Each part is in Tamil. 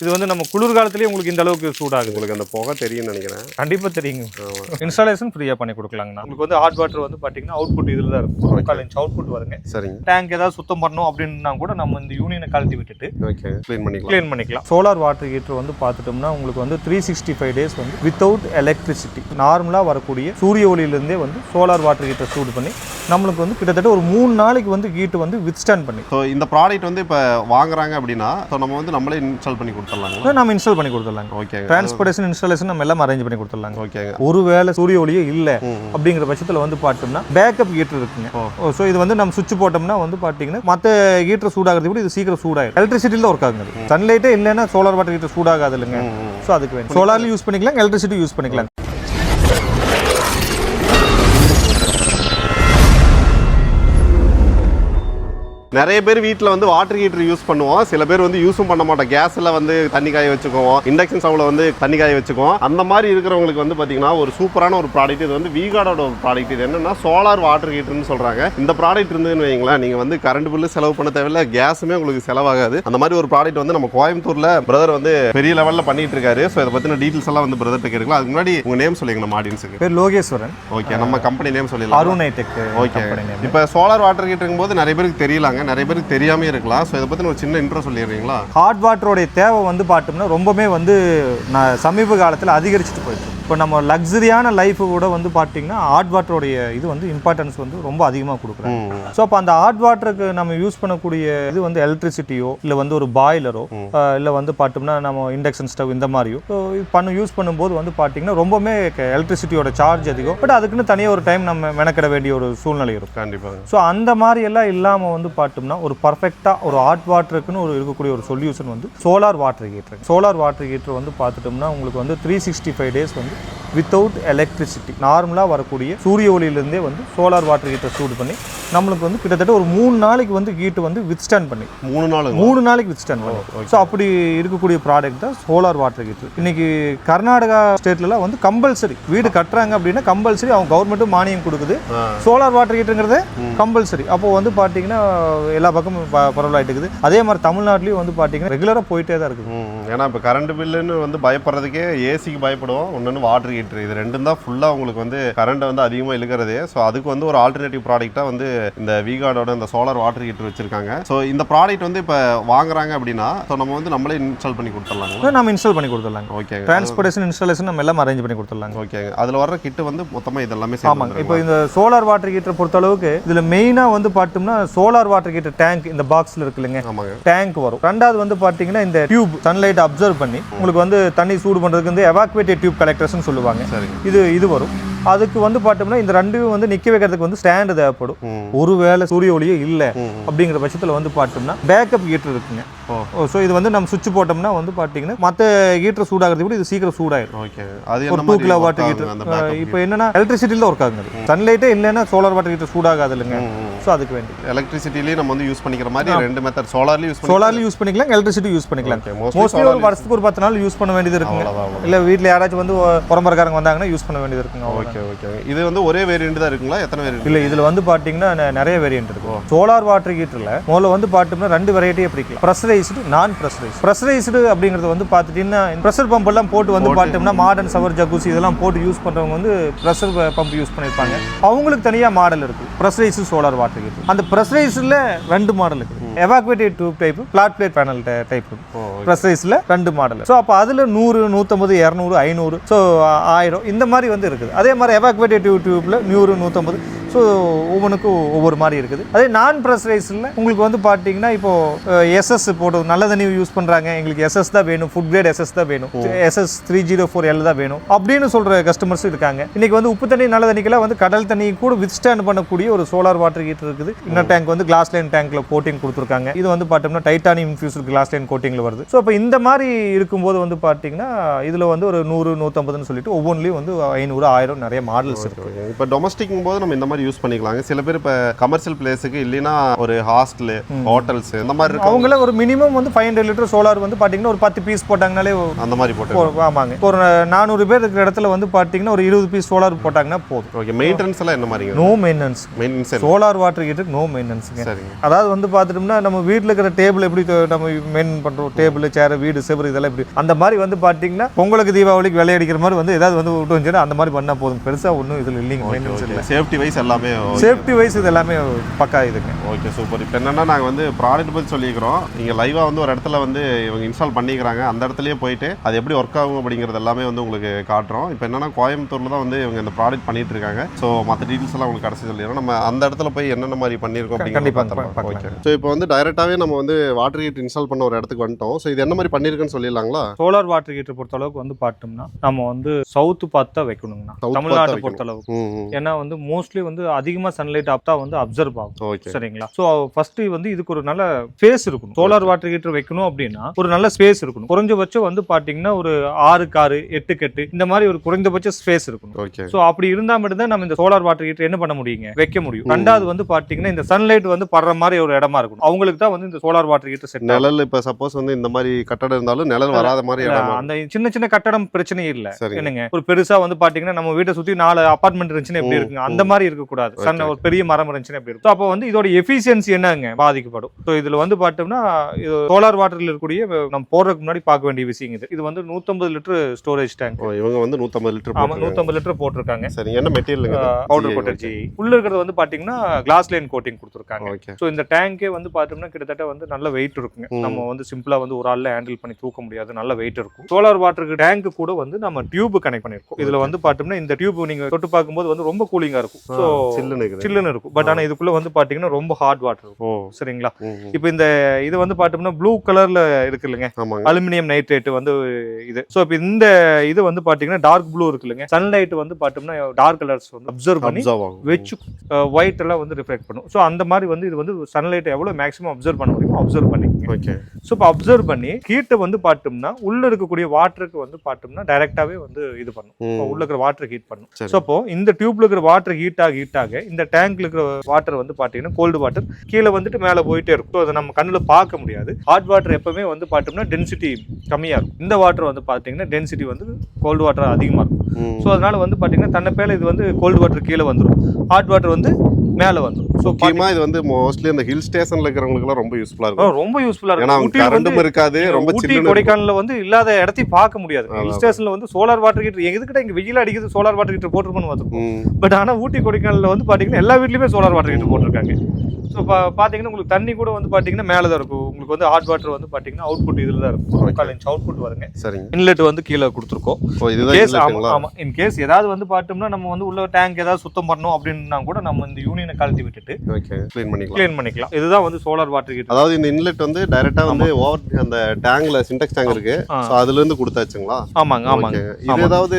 இது வந்து நம்ம குளிர்காலத்திலேயே உங்களுக்கு இந்த அளவுக்கு சூடாகுது. உங்களுக்கு அந்த புகை தெரியும்னு நினைக்கிறேன். கண்டிப்பா தெரியுங்க. இன்ஸ்டாலேஷன் ஃப்ரீயா பண்ணி கொடுக்கலாங்கண்ணா. உங்களுக்கு வந்து ஹாட் வாட்டர் வந்து பாத்தீங்கன்னா அவுட்புட் இதுல தான் இருக்கும். முக்கால் இன்ச் அவுட்புட் வருங்க. சரிங்க. டேங்க் ஏதாவது சுத்தம் பண்ணணும் அப்படின்னா கூட நம்ம இந்த யூனியனை கழட்டி விட்டுட்டு ஓகே க்ளீன் பண்ணிக்கலாம். க்ளீன் பண்ணிக்கலாம். சோலார் வாட்டர் ஹீட்டர் வந்து பார்த்துட்டோம்னா உங்களுக்கு வந்து த்ரீ சிக்ஸ்டி ஃபைவ் டேஸ் வந்து வித்தவுட் எலக்ட்ரிசிட்டி நார்மலாக வரக்கூடிய சூரிய ஒளியிலேருந்தே வந்து சோலார் வாட்டர் ஹீட்டர் சூடு பண்ணி நம்மளுக்கு வந்து கிட்டத்தட்ட ஒரு மூணு நாளைக்கு வந்து ஹீட்டு வந்து வித்ஸ்டாண்ட் பண்ணி ஸோ இந்த ப்ராடக்ட் வந்து இப்போ வாங்குறாங்க அப்படின்னா ஸோ நம்ம வந்து நம்மளே இன்ஸ்டால் பண்ணி கொடுத்துடலாங்களா? நம்ம இன்ஸ்டால் பண்ணி கொடுத்துடலாங்க. ஓகேங்க டிரான்ஸ்போர்ட்டேஷன் இன்ஸ்டாலேஷன் நம்ம எல்லாம் அரேஞ்ச் பண்ணி கொடுத்துடலாங்க. ஓகேங்க ஒருவேளை சூரிய ஒளியே இல்லை. அப்படிங்கிற பட்சத்தில் வந்து பார்த்தோம்னா பேக்கப் ஹீட்டர் இருக்குங்க. ஸோ இது வந்து நம்ம சுவிட்ச் போட்டோம்னா வந்து பார்த்தீங்கன்னா மற்ற ஹீட்டர் சூடாகிறது விட இது சீக்கிரம் சூடாயிடும். எலக்ட்ரிசிட்டியில் ஒர்க் ஆகுங்க சன்லைட்டே இல்லைன்னா சோலார் வாட்டர் ஹீட்டர் சூடாகாது இல்லைங்க. ஸோ அதுக்கு வேணும். சோலார்லையும் யூஸ் பண்ணிக்கலாம் எலக்ட்ரிசிட்டி யூஸ் பண்ணிக்கலாம். நிறைய பேர் வீட்டில் வந்து வாட்டர் ஹீட்டர் யூஸ் பண்ணுவோம். சில பேர் வந்து யூஸும் பண்ண மாட்டோம். கேஸில் வந்து தண்ணி காய வச்சுக்குவோம். இண்டக்ஷன் ஸ்டவ்வில் வந்து தண்ணி காய வச்சுக்குவோம். அந்த மாதிரி இருக்கிறவங்களுக்கு வந்து பார்த்தீங்கன்னா ஒரு சூப்பரான ஒரு ப்ராடக்ட் இது வந்து வீகாடோட ஒரு ப்ராடக்ட் இது என்னன்னா சோலார் வாட்டர் ஹீட்டர்னு சொல்கிறாங்க இந்த ப்ராடக்ட் இருந்ததுன்னு வைங்களேன் நீங்கள் வந்து கரண்ட் பில்லு செலவு பண்ண தேவையில்ல. கேஸுமே உங்களுக்கு செலவாகாது. அந்த மாதிரி ஒரு ப்ராடக்ட் வந்து நம்ம கோயம்புத்தூரில் பிரதர் வந்து பெரிய லெவலில் பண்ணிட்டு இருக்காரு. ஸோ இதை பற்றின டீட்டெயில்ஸ் எல்லாம் வந்து பிரதர்கிட்ட கேட்கலாம் அதுக்கு முன்னாடி உங்கள் நேம் சொல்லிங்க நம்ம ஆடியன்ஸுக்கு பேர் லோகேஸ்வரன். ஓகே நம்ம கம்பெனி நேம் சொல்லிடலாம். அருண் ஐடெக் ஓகே இப்போ சோலார் வாட்டர் ஹீட்டருங்கும் போது நிறைய பேருக்கு தெரியலாங்க. நிறைய பேருக்கு தெரியாமே இருக்கலாம். ஸோ இதை பற்றி ஒரு சின்ன இன்ட்ரோ சொல்லிடுறீங்களா? ஹாட் வாட்டரோடைய தேவை வந்து பார்த்தோம்னா ரொம்பவே வந்து நான் சமீப காலத்தில் அதிகரிச்சுட்டு போயிட்டு இப்போ நம்ம லக்ஸரியான லைஃபு கூட வந்து பார்த்தீங்கன்னா ஹாட் வாட்டரோடைய இது வந்து இம்பார்ட்டன்ஸ் வந்து ரொம்ப அதிகமாக கொடுக்குறாங்க. ஸோ அப்போ அந்த ஹாட் வாட்டருக்கு நம்ம யூஸ் பண்ணக்கூடிய இது வந்து எலக்ட்ரிசிட்டியோ இல்லை வந்து ஒரு பாய்லரோ இல்லை வந்து பார்த்தோம்னா நம்ம இண்டக்ஷன் ஸ்டவ் இந்த மாதிரியோ ஸோ இது பண்ண யூஸ் பண்ணும்போது வந்து பார்த்தீங்கன்னா ரொம்பவுமே எலக்ட்ரிசிட்டியோட சார்ஜ் அதிகம். பட் அதுக்குன்னு தனியாக ஒரு டைம் நம்ம மெனக்கிட வேண்டிய ஒரு சூழ்நிலை இருக்கும். கண்டிப்பாங்க ஸோ அந்த மாதிரி எல்லாம் இல்லாமல் வந்து பார்த்தோம்னா ஒரு பர்ஃபெக்டாக ஒரு ஹாட் வாட்டருக்குன்னு ஒரு இருக்கக்கூடிய ஒரு சொல்யூஷன் வந்து solar water heater solar water heater வந்து பார்த்துட்டோம்னா உங்களுக்கு வந்து த்ரீ சிக்ஸ்டி ஃபைவ் டேஸ் வந்து வித்தவுட் எலக்ட்ரிசிட்டி நார்மலாக வரக்கூடிய சூரிய ஒளியிலேருந்தே வந்து சோலார் வாட்டர் ஹீட்டர் சூடு பண்ணி நம்மளுக்கு வந்து கிட்டத்தட்ட ஒரு மூணு நாளைக்கு வந்து ஹீட்டு வந்து வித்ஸ்டாண்ட் பண்ணி. மூணு நாள். மூணு நாளைக்கு வித்ஸ்டாண்ட் பண்ணி. ஸோ அப்படி இருக்கக்கூடிய ப்ராடக்ட் தான் சோலார் வாட்டர் ஹீட்டர் இன்னைக்கு கர்நாடகா ஸ்டேட்லலாம் வந்து கம்பல்சரி வீடு கட்டுறாங்க அப்படின்னா கம்பல்சரி அவங்க கவர்மெண்ட்டும் மானியம் கொடுக்குது. சோலார் வாட்டர் ஹீட்டருங்கிறது கம்பல்சரி அப்போ வந்து பார்த்தீங்கன்னா எல்லா பக்கமும் பரவலாயிட்டு இருக்குது அதே மாதிரி தமிழ்நாட்டிலையும் வந்து பார்த்தீங்கன்னா ரெகுலராக போயிட்டே தான் இருக்குது. ஏன்னா இப்போ கரண்ட் பில்லுன்னு வந்து பயப்படுறதுக்கே ஏசிக்கு பயப்படுவோம். ஒன்று வாட்டர் ஹீட்டர் இது ரெண்டும் தான் ஃபுல்லாக உங்களுக்கு வந்து கரண்ட் வந்து அதிகமாக இழுக்கிறதே. ஸோ அதுக்கு வந்து ஒரு ஆல்டர்னேட்டிவ் ப்ராடக்ட்டாக வந்து இந்த விகார்டோட இந்த சோலார் வாட்டர் ஹீட்டர் வச்சிருக்காங்க. ஸோ இந்த ப்ராடக்ட் வந்து இப்போ வாங்குறாங்க அப்படின்னா ஸோ நம்ம வந்து நம்மளே இன்ஸ்டால் பண்ணி கொடுத்துடலாங்களா? நம்ம இன்ஸ்டால் பண்ணி கொடுத்துடலாங்க. ஓகேங்க டிரான்ஸ்போர்ட்டேஷன் இன்ஸ்டாலேஷன் நம்ம எல்லாம் அரேஞ்ச் பண்ணி கொடுத்துடலாங்க. ஓகேங்க அதில் வர்ற கிட்டு வந்து மொத்தமாக இதெல்லாமே ஆமாங்க. இப்போ இந்த சோலார் வாட்டர் ஹீட்டர் பொறுத்த அளவுக்கு இதில் மெயினாக வந்து பார்த்தோம்னா சோலார் வாட்டர் ஹீட்டர் டேங்க் இந்த பாக்ஸில் இருக்கு இல்லைங்க ஆமாங்க. டேங்க் வரும். ரெண்டாவது வந்து பார்த்தீங்கன்னா இந்த டியூப் சன்லைட் அப்சர்வ் பண்ணி உங்களுக்கு வந்து தண்ணி சூடு பண்ணுறதுக்கு வந்து எவாக்குவேட்டட் டியூப் கலெக்டர்ஸ்னு சொல்லுவாங்க. இது இது வரும். அதுக்கு வந்து பார்த்தோம்னா இந்த ரெண்டும் வந்து நிற்க வைக்கிறதுக்கு வந்து ஸ்டாண்டு தேவைப்படும். ஒருவேளை சூரிய ஒளியே இல்லை. அப்படிங்கிற பட்சத்தில் வந்து பார்த்தோம்னா பேக்கப் ஹீட்டர் இருக்குங்க. ஸோ இது வந்து நம்ம சுவிட்ச் போட்டோம்னா வந்து பார்த்தீங்கன்னா மற்ற ஹீட்டர் சூடாகிறது விட இது சீக்கிரம் சூடாயிடும் ஓகே. அது ஒரு டூ கிலோ வாட்டர் ஆகுங்க ஹீட்டர் இப்போ என்னன்னா எலக்ட்ரிசிட்டியில் ஒர்க் ஆகுது. சன்லைட்டே இல்லைன்னா சோலார் வாட்டர் ஹீட்டர் சூடாகாது இல்லைங்க. ஸோ அதுக்கு வேண்டி எலக்ட்ரிசிட்டிலேயே நம்ம வந்து யூஸ் பண்ணிக்கிற மாதிரி ரெண்டு மெத்தட் சோலார்லேயும் யூஸ் சோலார்லையும் யூஸ் பண்ணிக்கலாம் எலக்ட்ரிசிட்டி யூஸ் பண்ணிக்கலாம். மோஸ்ட்லி ஒரு வருஷத்துக்கு ஒரு பத்து நாள் யூஸ் பண்ண வேண்டியது இருக்குங்க. இல்லை வீட்டில் யாராச்சும் வந்து புறம்பரக்காரங்க வந்தாங்கன்னா யூஸ் பண்ண வேண்டியது இருக்குங்க அவ்வளவுதான். ஓகே ஓகே இது வந்து ஒரே வேரியண்ட் தான் இருக்குங்களா? எத்தனை வேரியண்ட் இல்ல இதுல வந்து பாத்தீங்கன்னா நெ- நிறைய வேரியன்ட் இருக்கு. சோலார் வாட்டர் ஹீட்டர்ல முதல்ல வந்து பார்த்தோம்னா ரெண்டு வெரைட்டியே பிரிக்கலாம். ப்ரெஷரைஸ்டு நான் ப்ரெஷரைஸ் ப்ரெஷரைஸ்டு அப்படிங்கிறது வந்து பார்த்துட்டீங்கன்னா ப்ரெஷர் பம்ப் எல்லாம் போட்டு வந்து பார்த்தோம்னா மாடர்ன் சவர் ஜக்கூசி இதெல்லாம் போட்டு யூஸ் பண்றவங்க வந்து ப்ரெஷர் பம்ப் யூஸ் பண்ணியிருப்பாங்க அவங்களுக்கு தனியா மாடல் இருக்கு. ப்ரெஷரைஸ்டு சோலார் வாட்டர் ஹீட்டர் அந்த ப்ரெஷரைஸ்ல ரெண்டு மாடல் இருக்கு. Evacuated tube type flat plate panel type ப்ரெஷரைஸ்ல ரெண்டு மாடல் ஸோ அப்போ அதில் நூறு நூற்றம்பது இரநூறு ஐநூறு ஸோ ஆயிரம் இந்த மாதிரி வந்து இருக்குது. அதே மாதிரி எவாக்குவேட்டட் டியூப் டியூப்ல நூறு நூற்றம்பது ஸோ ஒவ்வொன்றுக்கும் ஒவ்வொரு மாதிரி இருக்குது. அதே நான் ப்ரெஷரைஸில் உங்களுக்கு வந்து பார்த்தீங்கன்னா இப்போ எஸ்எஸ் போட்டு நல்ல தண்ணி யூஸ் பண்ணுறாங்க எங்களுக்கு எஸ்எஸ் தான் வேணும். ஃபுட் கிரேட் எஸ்எஸ் தான் வேணும். SS three zero four L தான் வேணும். அப்படின்னு சொல்கிற கஸ்டமர்ஸ் இருக்காங்க. இன்னைக்கு வந்து உப்பு தண்ணி நல்ல தண்ணிக்கெல்லாம் வந்து கடல் தண்ணி கூட வித்ஸ்டாண்ட் பண்ணக்கூடிய ஒரு சோலார் வாட்டர் ஹீட்டர் இருக்குது. இன்னர் டேங்க் வந்து கிளாஸ் லைன் டேங்க்ல கோட்டிங் கொடுத்துருக்காங்க. இது வந்து பார்த்தோம்னா டைட்டானியம் இன்ஃபியூஸ்டு கிளாஸ் லைன் கோட்டிங்ல வருது. ஸோ அப்போ இந்த மாதிரி இருக்கும்போது வந்து பார்த்தீங்கன்னா இதில் வந்து ஒரு நூறு நூற்றம்பதுன்னு சொல்லிட்டு ஒவ்வொன்றிலையும் வந்து ஐநூறு ஆயிரம் நிறைய மாடல்ஸ் இருக்கு. இப்போ டொமஸ்டிக் போது நம்ம இந்த மாதிரி யூஸ் பண்ணிக்கலாங்க. சில பேர் இப்போ கமர்ஷியல் பிளேஸுக்கு இல்லைன்னா ஒரு ஹாஸ்டலு ஹோட்டல்ஸ் இந்த மாதிரி இருக்கும் அவங்கள ஒரு மினிமம் வந்து ஃபைவ் ஹண்ட்ரட் லிட்டர் சோலார் வந்து பார்த்தீங்கன்னா ஒரு பத்து பீஸ் போட்டாங்கனாலே அந்த மாதிரி போட்டு ஆமாங்க. ஒரு நானூறு பேர் இருக்கிற இடத்துல வந்து பார்த்தீங்கன்னா ஒரு இருபது பீஸ் சோலார் போட்டாங்கன்னா போதும். ஓகே மெயின்டெனன்ஸ் எல்லாம் என்ன மாதிரிங்க? No maintenance maintenance solar water ஹீட்டருக்கு no மெயின்டெனன்ஸுங்க அதாவது வந்து பார்த்துட்டோம்னா நம்ம வீட்டில் இருக்கிற டேபிள் எப்படி நம்ம மெயின்டைன் பண்ணுறோம் டேபிள் சேர் வீடு செவரு இதெல்லாம் எப்படி? அந்த மாதிரி வந்து பார்த்தீங்கன்னா பொங்கலுக்கு தீபாவளிக்கு விளையாடிக்கிற மாதிரி வந்து ஏதாவது வந்து விட்டு வந்துச்சுன்னா அந்த மாதிரி பண்ணால் போதும். பெருசாக ஒன்றும் இதில் இல்லைங்க சேஃப்டி வைஸ் எல்லாமே சேஃப்டி வைஸ் இது எல்லாமே பக்கா இதுங்க. ஓகே சூப்பர் இப்போ என்னன்னா நாங்கள் வந்து ப்ராடக்ட் பற்றி சொல்லிக்கிறோம் நீங்கள் லைவாக வந்து ஒரு இடத்துல வந்து இவங்க இன்ஸ்டால் பண்ணிக்கிறாங்க. அந்த இடத்துலயே போயிட்டு அது எப்படி ஒர்க் ஆகும் அப்படிங்கிறது எல்லாமே வந்து உங்களுக்கு காட்டுறோம். இப்போ என்னன்னா கோயம்புத்தூரில் தான் வந்து இவங்க இந்த ப்ராடக்ட் பண்ணிட்டு இருக்காங்க ஸோ மற்ற டீட்டெயில்ஸ் எல்லாம் உங்களுக்கு கடைசி சொல்லிடுறோம். நம்ம அந்த இடத்துல போய் என்னென்ன மாதிரி பண்ணியிருக்கோம் கண்டிப்பா, அப்படிங்கிறத. ஓகே ஸோ இப்போ வந்து டைரெக்டாகவே நம்ம வந்து வாட்டர் ஹீட் இன்ஸ்டால் பண்ண ஒரு இடத்துக்கு வந்துட்டோம். ஸோ இது என்ன மாதிரி பண்ணியிருக்குன்னு சொல்லிடலாங்களா? சோலார் வாட்டர் ஹீட்டர் பொறுத்த அளவுக்கு வந்து பார்த்தோம்னா நம்ம வந்து சவுத்து பார்த்து வைக்கணுங்கண்ணா. தமிழ்நாட்டை. பொறுத்த அளவுக்கு ஏன்னா வந்து மோஸ்ட்லி வந்து அதிகமாக சன்லைட் ஆப்டா வந்து அப்சர்வ் ஆகும். ஓகே சரிங்களா? ஸோ ஃபர்ஸ்ட் வந்து இதுக்கு ஒரு நல்ல ஸ்பேஸ் இருக்கணும். சோலார் வாட்டர் ஹீட்டர் வைக்கணும் அப்படின்னா ஒரு நல்ல ஸ்பேஸ் இருக்கணும். குறைஞ்சபட்சம் வந்து பாத்தீங்கன்னா ஒரு ஆறு எட்டுக்கு எட்டு இந்த மாதிரி ஒரு குறைந்தபட்ச ஸ்பேஸ் இருக்கணும். ஓகே ஸோ அப்படி இருந்தா மட்டும்தான் நம்ம இந்த சோலார் வாட்டர் ஹீட்டர் என்ன பண்ண முடியுங்க? வைக்க முடியும். ரெண்டாவது வந்து பாத்தீங்கன்னா இந்த சன்லைட் வந்து படுற மாதிரி ஒரு இடமா இருக்கணும். அவங்களுக்கு தான் வந்து இந்த சோலார் வாட்டர் ஹீட்டர் செட் நிழல் இப்போ சப்போஸ் வந்து இந்த மாதிரி கட்டடம் இருந்தாலும் நிழல் வராத மாதிரி அந்த சின்ன சின்ன கட்டடம் பிரச்சனை இல்ல. என்னங்க? ஒரு பெருசா வந்து பாத்தீங்கன்னா நம்ம வீட்டை சுத்தி நாலு அபார்ட்மெண்ட் இருந்துச்சுன்னா எப்படி இருக்குங்க? அந்த மாதிரி இருக்க. கூடாது சன்ன ஒரு பெரிய மரம் இருந்துச்சுன்னா எப்படி இருக்கும்? அப்போ வந்து இதோட எஃபிஷியன்சி என்னங்க? பாதிக்கப்படும். ஸோ இதுல வந்து பார்த்தோம்னா இது சோலார் வாட்டர்ல இருக்கக்கூடிய நம்ம போடுறதுக்கு முன்னாடி பார்க்க வேண்டிய விஷயம் இது. இது வந்து 150 லிட்டர் ஸ்டோரேஜ் டேங்க் இவங்க வந்து நூற்றம்பது லிட்டர் ஆமா 150 லிட்டர் போட்டிருக்காங்க. சரிங்க என்ன மெட்டீரியலுங்க பவுடர் கோட்டர் உள்ள இருக்கிறது வந்து பாத்தீங்கன்னா கிளாஸ் லைன் கோட்டிங் கொடுத்துருக்காங்க. ஸோ இந்த டேங்கே வந்து பார்த்தோம்னா கிட்டத்தட்ட வந்து நல்ல வெயிட் இருக்குங்க. நம்ம வந்து சிம்பிளா வந்து ஒரு ஆள்ல ஹேண்டில் பண்ணி தூக்க முடியாது. நல்ல வெயிட் இருக்கும். சோலார் வாட்டருக்கு டேங்க் கூட வந்து நம்ம டியூப் கனெக்ட் பண்ணிருக்கோம் இதுல வந்து பார்த்தோம்னா இந்த டியூப் நீங்க தொட்டு பார்க்கும்போது வந்து ரொம்ப கூலிங்கா இருக்கும். ஸோ சில்லுன்னு சில்லுன்னு இருக்கும். பட் ஆனா இதுக்குள்ள வந்து பாத்தீங்கன்னா ரொம்ப ஹார்ட் வாட்டர் இருக்கும். சரிங்களா. இப்போ இந்த இது வந்து பார்த்தோம்னா ப்ளூ கலர்ல இருக்கு இல்லைங்க. அலுமினியம் நைட்ரேட் வந்து இது. ஸோ இப்போ இந்த இது வந்து பாத்தீங்கன்னா டார்க் ப்ளூ இருக்கு இல்லைங்க. சன்லைட் வந்து பார்த்தோம்னா டார்க் கலர்ஸ் வந்து அப்சர்வ் பண்ணி வச்சு ஒயிட் எல்லாம் வந்து ரிஃப்ளெக்ட் பண்ணும். ஸோ அந்த மாதிரி வந்து இது வந்து சன்லைட் எவ்வளோ மேக்ஸிமம் அப்சர்வ் பண்ண முடியுமோ அப்சர்வ் பண்ணிக்கோங்க. ஓகே ஸோ இப்போ அப்சர்வ் பண்ணி ஹீட்டை வந்து பார்த்தோம்னா உள்ள இருக்கக்கூடிய வாட்டருக்கு வந்து பார்த்தோம்னா டைரக்டாவே வந்து இது பண்ணும். உள்ள இருக்கிற வாட்டர் ஹீட் பண்ணும். ஸோ அப்போ இந்த டியூப்ல இருக்கிற வாட்டர் ஹீட் ஆக ஹீட் ஆக இந்த டேங்க்ல இருக்கிற வாட்டர் வந்து பார்த்தீங்கன்னா கோல்டு வாட்டர் கீழே வந்துட்டு மேலே போயிட்டே இருக்கும். அதை நம்ம கண்ணில் பார்க்க முடியாது. ஹாட் வாட்டர் எப்பவுமே வந்து பார்த்தோம்னா டென்சிட்டி கம்மியாக இருக்கும். இந்த வாட்டர் வந்து பார்த்தீங்கன்னா டென்சிட்டி வந்து கோல்டு வாட்டர் அதிகமாக இருக்கும். ஸோ அதனால வந்து பார்த்தீங்கன்னா தன்னை பேல இது வந்து கோல்டு வாட்டர் கீழே வந்துடும் ஹாட் வாட்டர் வந்து மேலே வந்துடும் ஸோ முக்கியமா இது வந்து மோஸ்ட்லி அந்த ஹில் ஸ்டேஷன்ல இருக்கிறவங்களுக்கு எல்லாம் ரொம்ப யூஸ்ஃபுல்லா இருக்கும். ரொம்ப யூஸ்ஃபுல்லாக ஏன்னா இருக்கும் வந்து கரண்டும் இருக்காது ரொம்ப ஊட்டி. கொடைக்கானல்ல வந்து இல்லாத இடத்தையும் பார்க்க முடியாது. ஹில். ஸ்டேஷன்ல வந்து சோலார் வாட்டர் ஹீட்டர் எதுக்கிட்ட இங்க வெயில் அடிக்குது சோலார் வாட்டர் ஹீட்டர் போட்டுருப்போம்னு பார்த்துருப்போம் ம். பட் ஆனா ஊட்டி கொடைக்கானல்ல வந்து பாத்தீங்கன்னா எல்லா வீட்லயுமே சோலார் வாட்டர் ஹீட்டர் போட்டிருக்காங்க. ஸோ பாத்தீங்கன்னா உங்களுக்கு தண்ணி கூட வந்து பாத்தீங்கன்னா மேலே தான் இருக்கும். உங்களுக்கு வந்து ஹாட் வாட்டர் வந்து பாத்தீங்கன்னா அவுட்புட் இதுல தான் இருக்கும் முக்கால் இன்ச் அவுட்புட் வருங்க. சரிங்க. இன்லெட் வந்து கீழே கொடுத்துருக்கோம். இதுதான் கேஸ் inletங்களா? ஆமா இன் கேஸ் ஏதாவது வந்து பார்த்தோம்னா நம்ம வந்து உள்ள டேங்க் ஏதாவது சுத்தம் பண்ணணும் அப்படின்னா கூட நம்ம இந்த யூனியனை கழட்டி விட்டுட்டு ஓகே க்ளீன் பண்ணிக்கலாம். க்ளீன் பண்ணிக்கலாம். இதுதான் வந்து சோலார் வாட்டர் ஹீட்டர் அதாவது இந்த இன்லெட் வந்து டைரக்டா வந்து ஓவர் அந்த டேங்க்ல சின்டெக்ஸ் டேங்க் இருக்கு. ஆ. சோ அதுல இருந்து கொடுத்தாச்சுங்களா? ஆமாங்க ஆமாங்க. இது ஏதாவது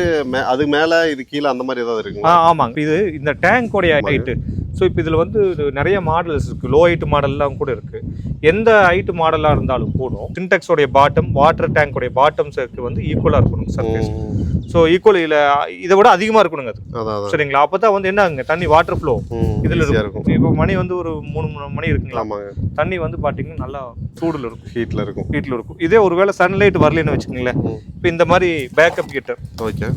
அது மேல இது கீழே அந்த மாதிரி ஏதாவது இருக்குங்களா? ஆமாங்க. இது இந்த டேங்கோடைய ஹைட்டு ஸோ இப்போ இதில் வந்து நிறைய மாடல்ஸ் இருக்குது லோ ஹைட் மாடல்லாம் கூட இருக்குது எந்த ஹைட் மாடலாக இருந்தாலும் கூட சின்டெக்ஸோடைய பாட்டம் வாட்டர் டேங்கோடைய பாட்டம்ஸுக்கு வந்து ஈக்குவலாக இருக்கணும் சர்ஃபேஸ். ஸோ ஈக்குவல் இல்லை இதை விட அதிகமாக இருக்கணுங்க அது. சரிங்களா? அப்போ தான் வந்து என்ன தண்ணி வாட்டர் ஃப்ளோ இதில் இருக்கும். இப்போ மணி வந்து ஒரு மூணு மூணு மணி இருக்குங்களா? தண்ணி வந்து பார்த்தீங்கன்னா நல்லா சூடில் இருக்கும். ஹீட்ல இருக்கும். ஹீட்டில் இருக்கும். இதே ஒருவேளை சன்லைட் வரலன்னு வச்சுக்கோங்களேன். இப்போ இந்த மாதிரி பேக்கப் ஹீட்டர் ஓகே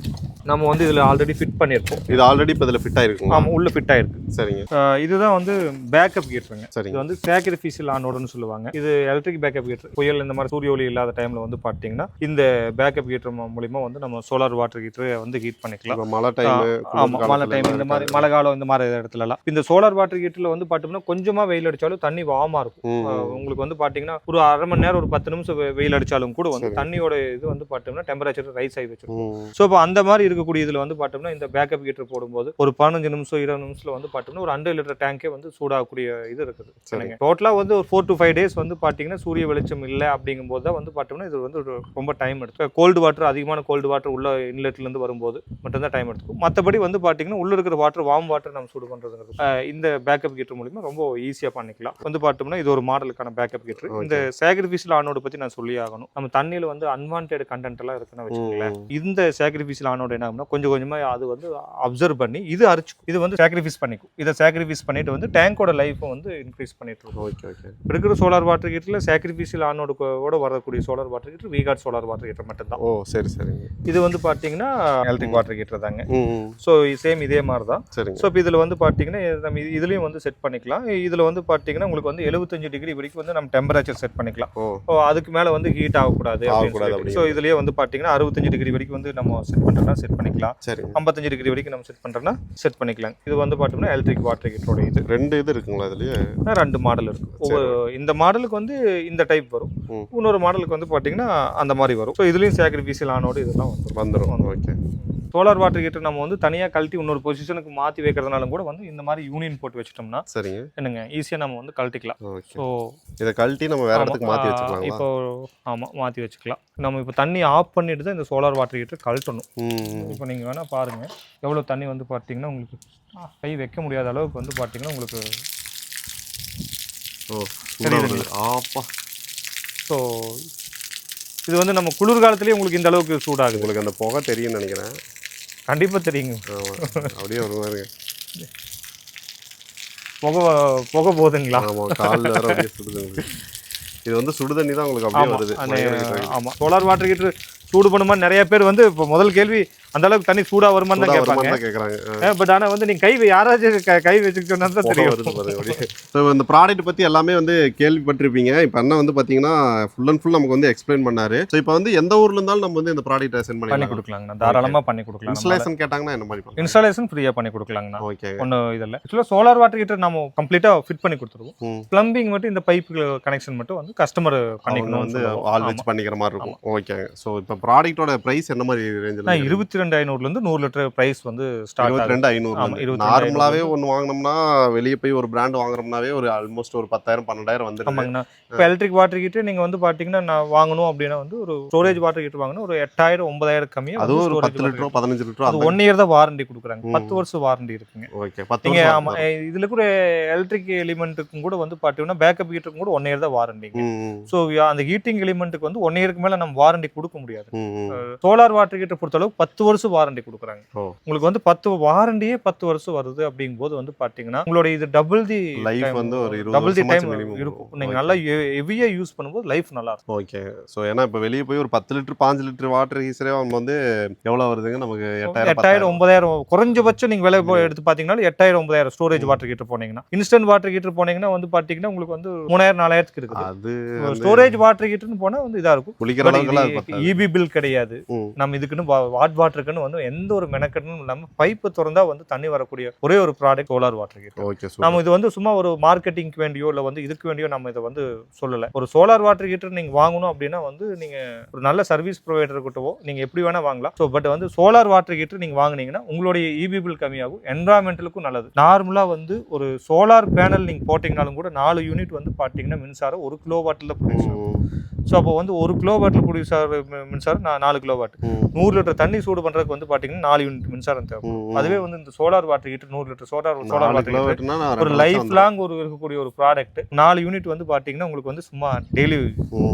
நம்ம வந்து இதில் ஆல்ரெடி ஃபிட் பண்ணியிருக்கோம் இது ஆல்ரெடி இப்போ இதுல ஃபிட் ஆயிருக்குங்களா? ஆமாம் உள்ள ஃபிட் ஆயிருக்கு. சரிங்க. இதுதான் வந்து பேக்கப் கீட்டருங்க இது சரிங்க. வந்து சாக்ரிஃபைசியல் ஆனோடுன்னு சொல்லுவாங்க. இது எலக்ட்ரிக் பேக்கப் கீட்டர் புயல் இந்த மாதிரி சூரிய ஒளி இல்லாத டைம்ல வந்து பார்த்தீங்கன்னா இந்த பேக்கப் கீட்டர் மூலியமா வந்து நம்ம சோலார் வாட்டர் ஹீட்டரை வந்து ஹீட் பண்ணிக்கலாம். மழை டைம் ஆமா மழை டைம் இந்த மாதிரி மழை காலம் இந்த மாதிரி இடத்துல எல்லாம் இந்த சோலார் வாட்டர் ஹீட்டர்ல வந்து பார்த்தோம்னா கொஞ்சமா வெயில் அடிச்சாலும் தண்ணி வாமா இருக்கும். உங்களுக்கு வந்து பாத்தீங்கன்னா ஒரு அரை மணி நேரம் ஒரு பத்து நிமிஷம் வெயில் அடிச்சாலும் கூட வந்து சரி. தண்ணியோட இது வந்து பார்த்தோம்னா டெம்பரேச்சர் ரைஸ் ஆகி வச்சிருக்கும் ஸோ இப்போ அந்த மாதிரி இருக்கக்கூடிய இதில் வந்து பார்த்தோம்னா இந்த பேக்கப் ஹீட்டர் போடும்போது ஒரு பதினஞ்சு நிமிஷம் இருபது நிமிஷத்தில் வந்து பார்த்தோம்னா ஒரு ஹண்ட்ரட் லிட்டர் டேங்கே வந்து சூடாகக்கூடிய இது இருக்குது. சரி. சரிங்க டோட்டலாக வந்து ஒரு ஃபோர் டு ஃபைவ் டேஸ் வந்து பார்த்தீங்கன்னா சூரிய வெளிச்சம் இல்லை அப்படிங்கும்போது தான் வந்து பார்த்தோம்னா இது வந்து ரொம்ப டைம் எடுத்து கோல்டு வாட்டர் அதிகமான கோல்டு வாட்டர் உள்ள இன்லெட்லேருந்து வரும்போது மட்டும்தான் டைம் எடுத்துக்கும் மற்றபடி வந்து பார்த்தீங்கன்னா உள்ள இருக்கிற வாட்டர் வார்ம் வாட்டர் நம்ம சூடு பண்ணுறதுங்கிறது இந்த பேக்கப் ஹீட்டர் மூலிமா ரொம்ப ஈஸியாக பண்ணிக்கலாம். வந்து பார்த்தோம்னா இது ஒரு மாடலுக்கான பேக்கப் ஹீட்டர் இந்த சாக்ரிஃபைஸில் ஆனோட பற்றி நான் சொல்லி ஆகணும். நம்ம தண்ணியில் வந்து அன்வான்ட் கண்டென்ட் எல்லாம் இருக்குன்னு வச்சுக்கோங்களேன். இந்த சாக்ரிஃபைஸில் ஆனோட என்ன ஆகும்னா கொஞ்சம் கொஞ்சமாக அது வந்து அப்சர்வ் பண்ணி இது அரிச்சுக்கும் இது வந்து சாக்ரிஃபைஸ் பண்ணிக்கும். இதை சாக்ரிஃபைஸ் பண்ணிட்டு வந்து டேங்கோட லைஃப்பை வந்து இன்க்ரீஸ் பண்ணிட்டு இருக்கும். ஓகே ஓகே இருக்கிற சோலார் வாட்டர் ஹீட்டரில் சாக்ரிஃபிஷியல் ஆனோட கூட வரக்கூடிய solar water heater V Guard solar water heater மட்டும்தான். ஓ சரி சரிங்க. இது வந்து பார்த்தீங்கன்னா எலக்ட்ரிக் வாட்டர் ஹீட்டர் தாங்க. ஸோ சேம் இதே மாதிரி தான் சரிங்க. ஸோ இப்போ இதில் வந்து பார்த்தீங்கன்னா நம்ம இது- இதுலயும் வந்து செட் பண்ணிக்கலாம். இதில் வந்து பார்த்தீங்கன்னா உங்களுக்கு வந்து எழுபத்தஞ்சு டிகிரி வரைக்கும் வந்து நம்ம டெம்பரேச்சர் செட் பண்ணிக்கலாம். ஓ. அதுக்கு மேலே வந்து ஹீட் ஆகக்கூடாது ஸோ இதுலேயே வந்து பார்த்தீங்கன்னா அறுபத்தஞ்சு டிகிரி வரைக்கும் வந்து நம்ம செட் பண்ணுறோம்னா செட் பண்ணிக்கலாம். சரிங்க ஐம்பத்தஞ்சு டிகிரி வரைக்கும் நம்ம செட் பண்ணுறோம்னா செட் பண்ணிக்கலாம். இது வந்து பார்த்தோம்னா எலக்ட்ரிக் வாட்டர் ஹீட்டரோட இது. ரெண்டு இது இருக்குங்களா இதுலயே? ஆனா ரெண்டு மாடல் இருக்கு. ஒவ்வொரு இந்த மாடலுக்கு வந்து இந்த டைப் வரும். இன்னொரு மாடலுக்கு வந்து பார்த்தீங்கன்னா அந்த மாதிரி வரும். ஸோ இதுலேயும் சாக்ரிஃபைசியல் ஆனோடு இதெல்லாம் வந்துடும் வந்துடும் ஓகே சோலார் வாட்டர் ஹீட்டர் நம்ம வந்து தனியாக கழட்டி இன்னொரு பொசிஷனுக்கு மாற்றி வைக்கிறதுனாலும் கூட வந்து இந்த மாதிரி யூனியன் போட்டு வச்சிட்டோம்னா சரிங்க. என்னங்க ஈஸியாக நம்ம வந்து கழட்டிக்கலாம். ஸோ இதை கழட்டி நம்ம வேற இடத்துக்கு மாத்தி வச்சுக்கலாங்களா? இப்போ ஆமாம் மாற்றி வச்சுக்கலாம். நம்ம இப்போ தண்ணி ஆஃப் பண்ணிட்டு தான் இந்த சோலார் வாட்டர் ஹீட்டர் கழட்டணும். இப்போ நீங்கள் வேணால் பாருங்கள் எவ்வளோ தண்ணி வந்து பார்த்தீங்கன்னா உங்களுக்கு கை வைக்க முடியாத அளவுக்கு வந்து பார்த்தீங்கன்னா உங்களுக்கு ஆப்பா. ஸோ இது வந்து நம்ம குளிர்காலத்துலேயே உங்களுக்கு இந்த அளவுக்கு சூடாகுது. உங்களுக்கு அந்த புகை தெரியும்னு நினைக்கிறேன். கண்டிப்பாக தெரியுங்க. அப்படியே மாதிரி புகை புகை போகுதுங்களா ஆமா காலில் அப்படியே சுடுது. இது வந்து சுடு தண்ணி தான் உங்களுக்கு அப்படியே வருது. ஆமாம் சோலார் வாட்டர் ஹீட்டர் சூடு பண்ணுமா நிறைய பேர் வந்து இப்போ முதல் கேள்வி அந்த அளவுக்கு தண்ணி சூடா வருமான்னு தான் கேட்பாங்க. பட் ஆனா வந்து நீங்க கை யாராச்சும் க- வச்சுக்கிட்டோம்னா தான் தெரியும். இந்த ப்ராடக்ட் பற்றி எல்லாமே வந்து கேள்விப்பட்டிருப்பீங்க. இப்போ அண்ணா வந்து பார்த்தீங்கன்னா ஃபுல் அண்ட் ஃபுல் நமக்கு வந்து எக்ஸ்பிளைன் பண்ணாரு. ஸோ இப்போ வந்து எந்த ஊர்ல இருந்தாலும் நம்ம வந்து இந்த ப்ராடக்ட்டை சென்ட் பண்ணி பண்ணி கொடுக்கலாங்கண்ணா. தாராளமா பண்ணி கொடுக்கலாம் இன்ஸ்டலேஷன் கேட்டாங்கன்னா என்ன மாதிரி இன்ஸ்டாலேஷன் ஃப்ரீயா பண்ணி கொடுக்கலாங்கண்ணா. ஓகே ஒன்றும் இதில் ஆக்சுவலாக சோலார் வாட்டர் ஹீட்டர் நம்ம கம்ப்ளீட்டா ஃபிட் பண்ணி கொடுத்துருவோம். பிளம்பிங் மட்டும் இந்த பைப்பு கனெக்ஷன் மட்டும் வந்து கஸ்டமர் பண்ணிக்கணும் வந்து ஆள் வச்சு பண்ணிக்கிற மாதிரி இருக்கும். ஓகே ஸோ இப்போ ப்ராடக்ட்டோட ப்ரைஸ் என்ன மாதிரி ரேஞ்சில் இருபத்தி ரெண்டு ஐநூறுலேருந்து நூறு லிட்டர் ப்ரைஸ் வந்து ஸ்டார்ட் ரெண்டு ஐநூறு நார்மலாவே ஒன்று வாங்கினோம்னா வெளியே போய் ஒரு பிராண்ட் வாங்குறோம்னாவே ஒரு ஆல்மோஸ்ட் ஒரு பத்தாயிரம் பன்னெண்டாயிரம் வந்துருது. ஆமாங்கண்ணா. இப்போ எலக்ட்ரிக் வாட்டர் ஹீட்டர் நீங்க வந்து பாத்தீங்கன்னா நான் வாங்கணும் அப்படின்னா வந்து ஒரு ஸ்டோரேஜ் வாட்டர் ஹீட்டர் வாங்கணும் ஒரு எட்டாயிரம் ஒன்பதாயிரம் கம்மியாக அதுவும் ஒரு பத்து லிட்டரோ பதினஞ்சு லிட்டரோ அது ஒன் இயர் தான் வாரண்டி கொடுக்குறாங்க. பத்து வருஷம் வாரண்டி இருக்குங்க. ஓகே பத்து நீங்க வருஷம் ஆமா எ- இதுல கூட எலக்ட்ரிக் எலிமெண்ட்டுக்கும் கூட வந்து பாத்தீங்கன்னா பேக்கப் ஹீட்டருக்கும் கூட ஒன் இயர் தான் வாரண்டிங்க ஸோ அந்த ஹீட்டிங் எலிமெண்ட்டுக்கு வந்து ஒன் இயருக்கு மேல நம்ம வாரண்டி கொடுக்க முடியாது. சோலார் வாட்டர் ஹீட்டர் பொறுத்தளவு பத்து வருஷம் வாரண்டி கொடுக்குறாங்க. உங்களுக்கு வந்து பத்து வாரண்டியே பத்து வருஷம் வருது அப்படிங்கும்போது வந்து பாத்தீங்கன்னா உங்களோட இது டபுள் தி லைஃப் வந்து ஒரு டபுள் தி டைம் இருக்கும். நீங்க நல்லா ஹெவியா யூஸ் பண்ணும்போது லைஃப் நல்லா இருக்கும். ஓகே ஸோ ஏன்னா இப்போ வெளியே போய் ஒரு பத்து லிட்டர் பாஞ்சு லிட்டர் வாட்டர் ஹீசரே அவங்க வந்து எவ்வளோ வருதுங்க? நமக்கு எட்டாயிரம் ஒன்பதாயிரம் குறைஞ்சபட்சம் நீங்க விலை போய் எடுத்து பாத்தீங்கன்னா எட்டாயிரம் ஒன்பதாயிரம் ஸ்டோரேஜ் வாட்டர் ஹீட்டர் போனீங்கன்னா இன்ஸ்டன்ட் வாட்டர் ஹீட்டர் போனீங்கன்னா வந்து பாத்தீங்கன்னா உங்களுக்கு வந்து மூணாயிரம் நாலாயிரத்துக்கு இருக்குது. அது ஸ்டோரேஜ் வாட்டர் ஹீட்டர்னு போனா வந்து இதா இருக்கும். குளிக்கிற பத்தாது இபி பில் கிடையாது. ம். நம்ம இதுக்குன்னு வாட் வாட்டருக்குன்னு வந்து எந்த ஒரு மெனக்கெட்டும் இல்லாம பைப்பு திறந்தா வந்து தண்ணி வரக்கூடிய ஒரே ஒரு product solar water heater okay நம்ம இது வந்து சும்மா ஒரு மார்க்கெட்டிங்க்கு வேண்டியோ இல்லை வந்து இதுக்கு வேண்டியோ நம்ம இதை வந்து சொல்லலை. ஒரு சோலார் வாட்டர் ஹீட்டர் நீங்கள் வாங்கணும் அப்படின்னா வந்து நீங்கள் ஒரு நல்ல சர்வீஸ் ப்ரொவைடர் கிட்டவோ நீங்கள் எப்படி வேணால் வாங்கலாம். ஸோ பட் வந்து சோலார் வாட்டர் ஹீட்டர் நீங்கள் வாங்குனீங்கன்னா உங்களுடைய இபி பில் கம்மியாகும் என்வரான்மெண்டலுக்கும் நல்லது. நார்மலாக வந்து ஒரு சோலார் பேனல் நீங்கள் போட்டிங்கனாலும் கூட நாலு யூனிட் வந்து பார்த்தீங்கன்னா மின்சாரம் ஒரு கிலோ வாட்டில் ப்ரொடியூஸ் ஸோ அப்போ வந்து ஒரு கிலோ வாட்டில் ப்ரொடியூஸ் ஆகிற மின்சாரம் நான் நாலு கிலோ வாட் நூறு லிட்டர் தண்ணி சூடு பண்ணுறதுக்கு வந்து பார்த்தீங்கன்னா நாலு யூனிட் மின்சாரம் தேவை. அதுவே வந்து இந்த சோலார் வாட்டர் ஹீட்டர் நூறு litre solar solar water heater ஒரு லைஃப் லாங் ஒரு இருக்கக்கூடிய ஒரு ப்ராடக்ட் நாலு யூனிட் வந்து பாத்தீங்கன்னா உங்களுக்கு வந்து சும்மா டெய்லி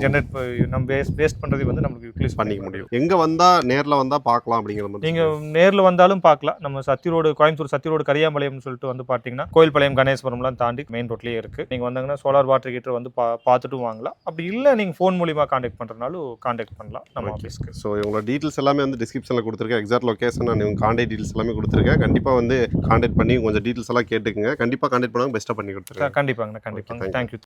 ஜென்ரேட் நம்ம வேஸ்ட் வேஸ்ட் பண்றது வந்து நமக்கு யூட்டிலைஸ் பண்ணிக்க முடியும். எங்க வந்தா நேர்ல வந்தா பார்க்கலாம் அப்படிங்கிற மாதிரி நீங்க நேர்ல வந்தாலும் பார்க்கலாம் நம்ம சத்தி ரோடு கோயம்புத்தூர் சத்தி ரோடு கரியாம்பாளையம்னு சொல்லிட்டு வந்து பாத்தீங்கன்னா கோயில்பாளையம் கணேஸ்வரம்லாம் தாண்டி மெயின் ரோட்லயே இருக்கு. நீங்க வந்தாங்கன்னா சோலார் வாட்டர் ஹீட்டர் வந்து பார்த்துட்டு வாங்கலாம். அப்படி இல்ல நீங்க ஃபோன் மூலியமா காண்டாக்ட் பண்றதுனாலும் காண்டாக்ட் பண்ணலாம். நம்ம ஆஃபீஸ்க்கு ஸோ இவங்களோட டீட்டெயில்ஸ் எல்லாமே வந்து டிஸ்கிரிப்ஷனில் கொடுத்துருக்கேன். எக்ஸாக்ட் லொக்கேஷன் நான் இவங்க காண்டாக்ட் டீட்டெயில்ஸ் எல்லாமே கொடுத்துருக்கேன். கண்டிப்பாக வந்து காண்டாக்ட் பண்ணி கொஞ்சம் டீட்டெயில்ஸ் எல்லாம் கேட்டுக்குங்க. கண்டிப்பாக காண்டாக்ட் பண்ணாங்க பெஸ்ட்டாக பண்ணி கொடுத்துருக்கேன் கண்டிப்பாங்க. கண்டிப்பாங்க. தேங்க்யூ